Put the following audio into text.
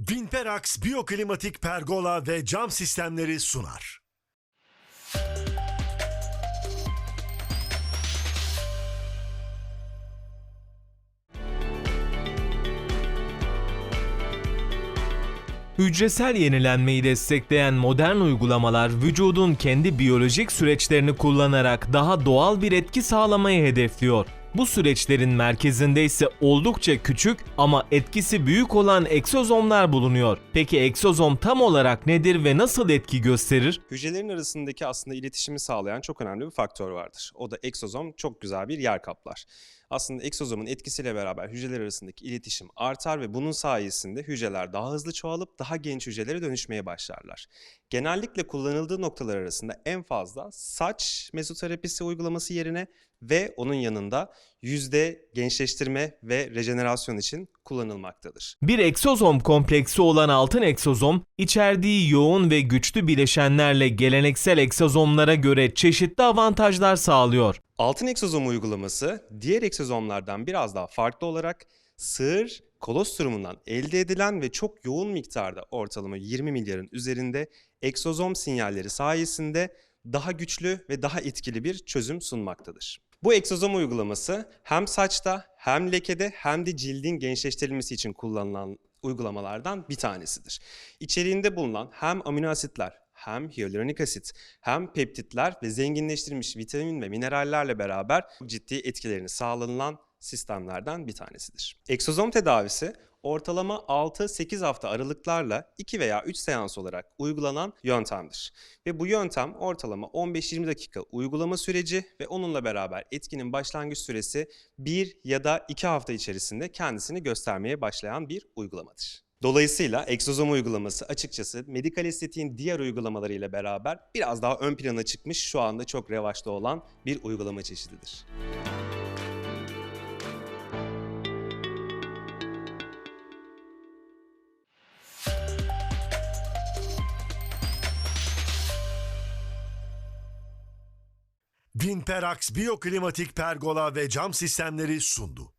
Vinperax Biyoklimatik Pergola ve Cam Sistemleri sunar. Hücresel yenilenmeyi destekleyen modern uygulamalar vücudun kendi biyolojik süreçlerini kullanarak daha doğal bir etki sağlamayı hedefliyor. Bu süreçlerin merkezinde ise oldukça küçük ama etkisi büyük olan egzozomlar bulunuyor. Peki egzozom tam olarak nedir ve nasıl etki gösterir? Hücrelerin arasındaki aslında iletişimi sağlayan çok önemli bir faktör vardır. O da egzozom çok güzel bir yer kaplar. Aslında egzozomun etkisiyle beraber hücreler arasındaki iletişim artar ve bunun sayesinde hücreler daha hızlı çoğalıp daha genç hücrelere dönüşmeye başlarlar. Genellikle kullanıldığı noktalar arasında en fazla saç mezoterapisi uygulaması yerine ve onun yanında yüzde gençleştirme ve rejenerasyon için kullanılmaktadır. Bir egzozom kompleksi olan altın egzozom, içerdiği yoğun ve güçlü bileşenlerle geleneksel egzozomlara göre çeşitli avantajlar sağlıyor. Altın egzozom uygulaması diğer egzozomlardan biraz daha farklı olarak sığır kolostrumundan elde edilen ve çok yoğun miktarda ortalama 20 milyarın üzerinde egzozom sinyalleri sayesinde daha güçlü ve daha etkili bir çözüm sunmaktadır. Bu egzozom uygulaması hem saçta hem lekede hem de cildin gençleştirilmesi için kullanılan uygulamalardan bir tanesidir. İçeriğinde bulunan hem amino asitler hem hyaluronik asit hem peptitler ve zenginleştirilmiş vitamin ve minerallerle beraber ciddi etkilerini sağlanılan sistemlerden bir tanesidir. Eksozom tedavisi ortalama 6-8 hafta aralıklarla 2 veya 3 seans olarak uygulanan yöntemdir. Ve bu yöntem ortalama 15-20 dakika uygulama süreci ve onunla beraber etkinin başlangıç süresi 1 ya da 2 hafta içerisinde kendisini göstermeye başlayan bir uygulamadır. Dolayısıyla egzozom uygulaması açıkçası medikal estetiğin diğer uygulamalarıyla beraber biraz daha ön plana çıkmış şu anda çok revaçta olan bir uygulama çeşididir. Vinperax Biyoklimatik Pergola ve Cam Sistemleri sundu.